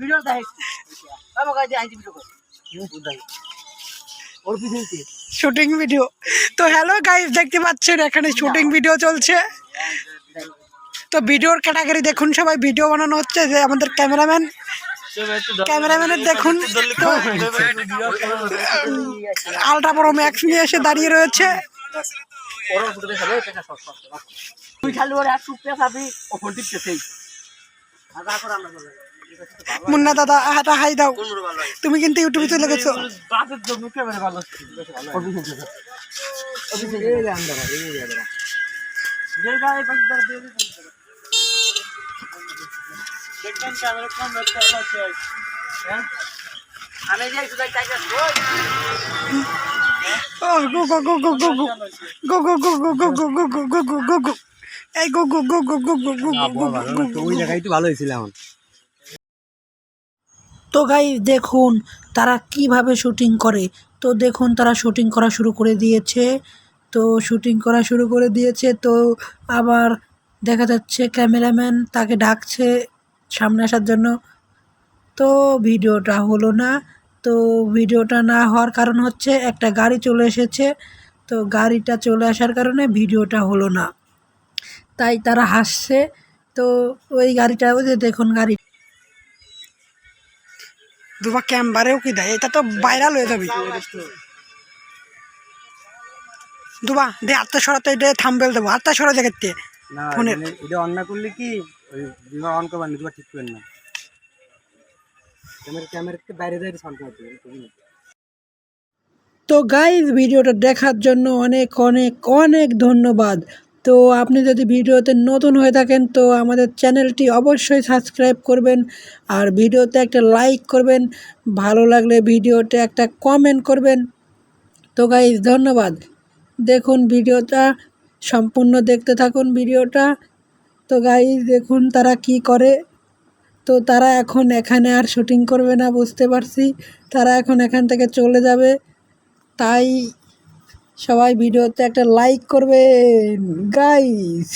Video দেখ বাবা কাছে আইছি ভিডিও কর বুঝাই ওর পিছনে শুটিং ভিডিও তো হ্যালো গাইস দেখতে পাচ্ছেন এখানে শুটিং ভিডিও চলছে। তো ভিডিওর ক্যাটাগরি দেখুন সবাই ভিডিও বানানো হচ্ছে যে আমাদের ক্যামেরাম্যান ক্যামেরাম্যানের দেখুন। তো আলট্রা প্রো ম্যাক্স নিয়ে এসে দাঁড়িয়ে রয়েছে। তুই খালি ওর এক ও ফোন আমরা মুন্না দাদা হাতা হাই দাও তুমি কিন্তু ইউটিউবে চলে গেছো বাপের জন্য ক্যামেরা ভালো ওর পিছনে ওর পিছনে এই যে আমরা এই যে আমরা যে গায়ে বাকি দাঁড় দিয়ে দেখবেন ক্যামেরা কম একটা আছে হ্যাঁ আমি যাই সুদাই চাই ও গো গো গো গো গো গো গো গো গো গো গো গো গো গো গো গো গো এই গো গো গো গো গো গো গো গো গো গো ওই জায়গায় তো ভালো হয়েছিল এখন তো গাই দেখুন তারা কীভাবে শুটিং করে। তো দেখুন তারা শুটিং করা শুরু করে দিয়েছে। তো শুটিং করা শুরু করে দিয়েছে, তো আবার দেখা যাচ্ছে ক্যামেরাম্যান তাকে ডাকছে সামনে আসার জন্য। তো ভিডিওটা হলো না। তো ভিডিওটা না হওয়ার কারণ হচ্ছে একটা গাড়ি চলে এসেছে। তো গাড়িটা চলে আসার কারণে ভিডিওটা হলো না। তাই তারা হাসছে। তো ওই গাড়িটা, ওই যে দেখুন গাড়ি দুবা ক্যাম্বারেও কি দেয়? এটা তো ভাইরাল হয়ে যাবে। দুবা দে আত্মা সরাতে এটা থাম্বেল দেবো। আত্মা সরা জায়গাতে ফোনের- এটা অন না করলে কি বিমা অন করবার না ঠিক না। ক্যামেরা বাইরে বাইরে তো গাইজ ভিডিওটা দেখার জন্য অনেক অনেক অনেক ধন্যবাদ। তো আপনি যদি ভিডিওতে নতুন হয়ে থাকেন, তো আমাদের চ্যানেলটি অবশ্যই সাবস্ক্রাইব করবেন আর ভিডিওতে একটা লাইক করবেন। ভালো লাগলে ভিডিওতে একটা কমেন্ট করবেন। তো গাইজ ধন্যবাদ। দেখুন ভিডিওটা, সম্পূর্ণ দেখতে থাকুন ভিডিওটা। তো গাইজ দেখুন তারা কি করে। তো তারা এখন এখানে আর শুটিং করবে না, বুঝতে পারছি। তারা এখন এখান থেকে চলে যাবে। তাই সবাই ভিডিওতে একটা লাইক করবেন গাইস